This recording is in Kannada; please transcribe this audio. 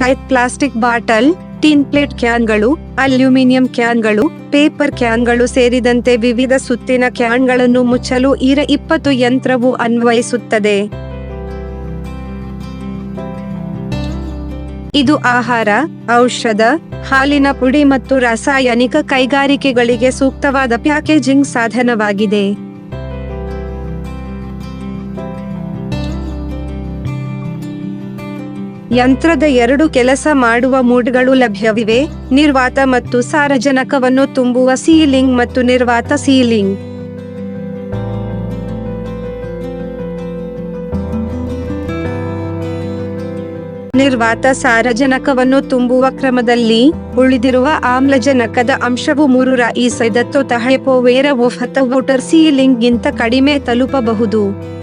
Type plastic bottle tin plate ಕ್ಯಾನ್ಗಳು aluminium ಕ್ಯಾನ್ಗಳು ಪೇಪರ್ ಕ್ಯಾನ್ಗಳು ಸೇರಿದಂತೆ ವಿವಿಧ ಸುತ್ತಿನ ಕ್ಯಾನ್ಗಳನ್ನು ಮುಚ್ಚಲು ಇರ ಇಪ್ಪತ್ತು ಯಂತ್ರವು ಅನ್ವಯಿಸುತ್ತದೆ. ಇದು ಆಹಾರ, ಔಷಧ, ಹಾಲಿನ ಪುಡಿ ಮತ್ತು ರಾಸಾಯನಿಕ ಕೈಗಾರಿಕೆಗಳಿಗೆ ಸೂಕ್ತವಾದ ಪ್ಯಾಕೇಜಿಂಗ್ ಸಾಧನವಾಗಿದೆ. ಯಂತ್ರದ ಎರಡು ಕೆಲಸ ಮಾಡುವ ಮೂಡ್ಗಳು ಲಭ್ಯವಿವೆ, ನಿರ್ವಾತ ಮತ್ತು ಸಾರಜನಕವನ್ನು ತುಂಬುವ ಸೀಲಿಂಗ್ ಮತ್ತು ನಿರ್ವಾತ ಸೀಲಿಂಗ್. ನಿರ್ವಾತ ಸಾರಜನಕವನ್ನು ತುಂಬುವ ಕ್ರಮದಲ್ಲಿ ಉಳಿದಿರುವ ಆಮ್ಲಜನಕದ ಅಂಶವು ಮೂರು ಈಸೈದತ್ತು ತಹೆಪೋವೇರ ಒಫತ ವೋಟರ್ ಸೀಲಿಂಗ್ ಗಿಂತ ಕಡಿಮೆ ತಲುಪಬಹುದು.